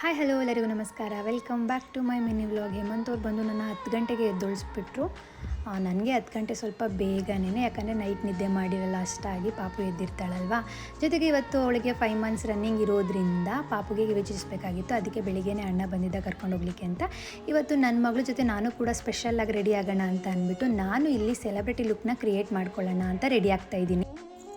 Hi hello ಎಲ್ಲರಿಗೂ ನಮಸ್ಕಾರ. Welcome back to my mini vlog Hemanth ಅವ್ರು ಬಂದು ನನ್ನ ಹತ್ತು ಗಂಟೆಗೆ ಎದ್ದೊಳಿಸ್ಬಿಟ್ರು. ನನಗೆ ಹತ್ತು ಗಂಟೆ ಸ್ವಲ್ಪ ಬೇಗನೇ ಯಾಕಂದರೆ ನೈಟ್ ನಿದ್ದೆ ಮಾಡಿರಲ್ಲ ಅಷ್ಟಾಗಿ ಪಾಪು ಎದ್ದಿರ್ತಾಳಲ್ವಾ? ಜೊತೆಗೆ ಇವತ್ತು ಅವಳಿಗೆ ಫೈವ್ ಮಂತ್ಸ್ ರನ್ನಿಂಗ್ ಇರೋದ್ರಿಂದ ಪಾಪುಗೆ ವಿವೇಚಿಸಬೇಕಾಗಿತ್ತು ಅದಕ್ಕೆ ಬೆಳಿಗ್ಗೆನೇ ಅಣ್ಣ ಬಂದಿದ್ದ ಕರ್ಕೊಂಡು ಹೋಗ್ಲಿಕ್ಕೆ ಅಂತ. ಇವತ್ತು ನನ್ನ ಮಗಳ ಜೊತೆ ನಾನು ಕೂಡ ಸ್ಪೆಷಲ್ಲಾಗಿ ರೆಡಿ ಆಗೋಣ ಅಂತ ಅಂದ್ಬಿಟ್ಟು ನಾನು ಇಲ್ಲಿ ಸೆಲೆಬ್ರಿಟಿ ಲುಕ್ನ ಕ್ರಿಯೇಟ್ ಮಾಡ್ಕೊಳ್ಳೋಣ ಅಂತ ರೆಡಿ ಆಗ್ತಾ ಇದ್ದೀನಿ.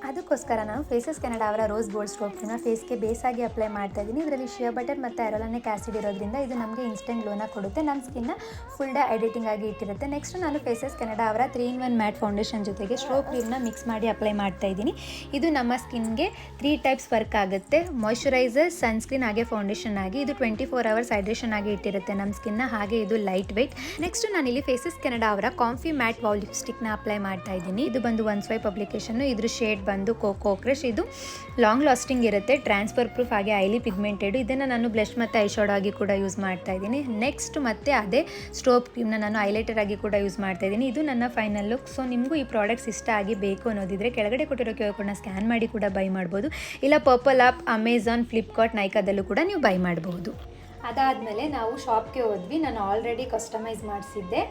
ಅದಕ್ಕೋಸ್ಕರ ನಾನು ಫೇಸಸ್ ಕೆನಡಾ ಅವರ ರೋಸ್ ಗೋಲ್ಡ್ ಸ್ಟ್ರೋಕ್ನ ಫೇಸ್ಗೆ ಬೇಸಾಗಿ ಅಪ್ಲೈ ಮಾಡ್ತಾ ಇದ್ದೀನಿ. ಇದರಲ್ಲಿ ಶಿಯಾ ಬಟರ್ ಮತ್ತು ಐರೋಲಾನಿಕ್ ಆ್ಯಸಿಡ್ ಇರೋದ್ರಿಂದ ಇದು ನಮಗೆ ಇನ್ಸ್ಟೆಂಟ್ ಲೋನ ಕೊಡುತ್ತೆ. ನಮ್ಮ ಸ್ಕಿನ್ನ ಫುಲ್ ಡೇ ಎಡಿಟಿಂಗ್ ಆಗಿ ಇಟ್ಟಿರುತ್ತೆ. ನೆಕ್ಸ್ಟ್ ನಾನು ಫೇಸಸ್ ಕೆನಡಾ ಅವರ three in one matte foundation ಜೊತೆಗೆ ಸ್ಟ್ರೋ ಕ್ರೀಮ್ನ ಮಿಕ್ಸ್ ಮಾಡಿ ಅಪ್ಲೈ ಮಾಡ್ತಾ ಇದ್ದೀನಿ. ಇದು ನಮ್ಮ ಸ್ಕಿನ್ಗೆ ತ್ರೀ ಟೈಪ್ಸ್ ವರ್ಕ್ ಆಗುತ್ತೆ. ಮಾಯ್ಶ್ಚರೈಸರ್ ಸನ್ಸ್ಕ್ರೀನ್ ಹಾಗೆ ಫೌಂಡೇಶನ್ ಆಗಿ ಇದು ಟ್ವೆಂಟಿ ಫೋರ್ ಅವರ್ಸ್ ಹೈಡ್ರೇಷನ್ ಆಗಿ ಇಟ್ಟಿರುತ್ತೆ ನಮ್ಮ ಸ್ಕಿನ್ನ ಹಾಗೆ ಇದು ಲೈಟ್ ವೆಯ್ಟ್ ನೆಕ್ಸ್ಟ್ ನಾನಿಲ್ಲಿ ಫೇಸಸ್ ಕೆನಡಾ ಅವರ ಕಾಂಫಿ ಮ್ಯಾಟ್ ವಾಲ್ ಲಿಪ್ಸ್ಟಿಕ್ನ ಅಪ್ಲೈ ಮಾಡ್ತಾ ಇದ್ದೀನಿ. ಇದು ಬಂದು ಒನ್ ಸ್ವೈ ಪಬ್ಲಿಕೇಶನ್ ಇದ್ರ ಶೇಡ್ ಕೋಕೋ ಕ್ರಶ್ ಇದು ಲಾಂಗ್ ಲಾಸ್ಟಿಂಗ್ ಇರುತ್ತೆ. ಟ್ರಾನ್ಸ್ಫರ್ ಪ್ರೂಫ್ ಹಾಗೆ ಐಲಿ ಪಿಗ್ಮೆಂಟೆಡ್ ಇದನ್ನು ನಾನು ಬ್ಲಷ್ ಮತ್ತು ಐಶಾಡೋ ಆಗಿ ಕೂಡ ಯೂಸ್ ಮಾಡ್ತಾ ಇದ್ದೀನಿ. ನೆಕ್ಸ್ಟ್ ಮತ್ತೆ ಅದೇ ಸ್ಟೋಪ್ ಕ್ರೀಮ್ನ ನಾನು ಹೈಲೈಟರ್ ಆಗಿ ಕೂಡ ಯೂಸ್ ಮಾಡ್ತಾ ಇದ್ದೀನಿ. ಇದು ನನ್ನ ಫೈನಲ್ ಲುಕ್ ಸೊ ನಿಮಗೂ ಈ ಪ್ರಾಡಕ್ಟ್ಸ್ ಇಷ್ಟ ಆಗಿ ಬೇಕು ಅನ್ನೋದಿದ್ರೆ ಕೆಳಗಡೆ ಕೊಟ್ಟಿರೋ ಕ್ಯೂ ಕೂಡ ಸ್ಕ್ಯಾನ್ ಮಾಡಿ ಕೂಡ ಬೈ ಮಾಡ್ಬೋದು. ಇಲ್ಲ ಪರ್ಪಲ್ ಆಪ್ ಅಮೆಝಾನ್ ಫ್ಲಿಪ್ಕಾರ್ಟ್ ನೈಕಾದಲ್ಲೂ ಕೂಡ ನೀವು ಬೈ ಮಾಡಬಹುದು ಅದಾದಮೇಲೆ ನಾವು ಶಾಪ್ಗೆ ಹೋದ್ವಿ. ನಾನು ಆಲ್ರೆಡಿ ಕಸ್ಟಮೈಸ್ ಮಾಡಿಸಿದ್ದೆ.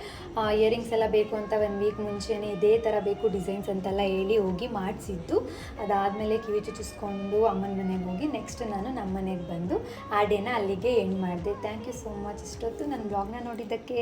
ಇಯರಿಂಗ್ಸ್ ಎಲ್ಲ ಬೇಕು ಅಂತ ಒಂದು ವೀಕ್ ಮುಂಚೆನೇ ಇದೇ ಥರ ಬೇಕು ಡಿಸೈನ್ಸ್ ಅಂತೆಲ್ಲ ಹೇಳಿ ಹೋಗಿ ಮಾಡಿಸಿದ್ದು. ಅದಾದಮೇಲೆ ಕಿವಿ ಚುಚ್ಚಿಸ್ಕೊಂಡು ಅಮ್ಮನ ಮನೆಗೆ ಹೋಗಿ ನೆಕ್ಸ್ಟ್ ನಾನು ನಮ್ಮ ಮನೆಗೆ ಬಂದು ಆ ಡೇನ ಅಲ್ಲಿಗೆ ಎಂಡ್ ಮಾಡಿದೆ. ಥ್ಯಾಂಕ್ ಯು ಸೋ ಮಚ್ ಇಷ್ಟೊತ್ತು ನನ್ನ ಬ್ಲಾಗ್ನ ನೋಡಿದ್ದಕ್ಕೆ.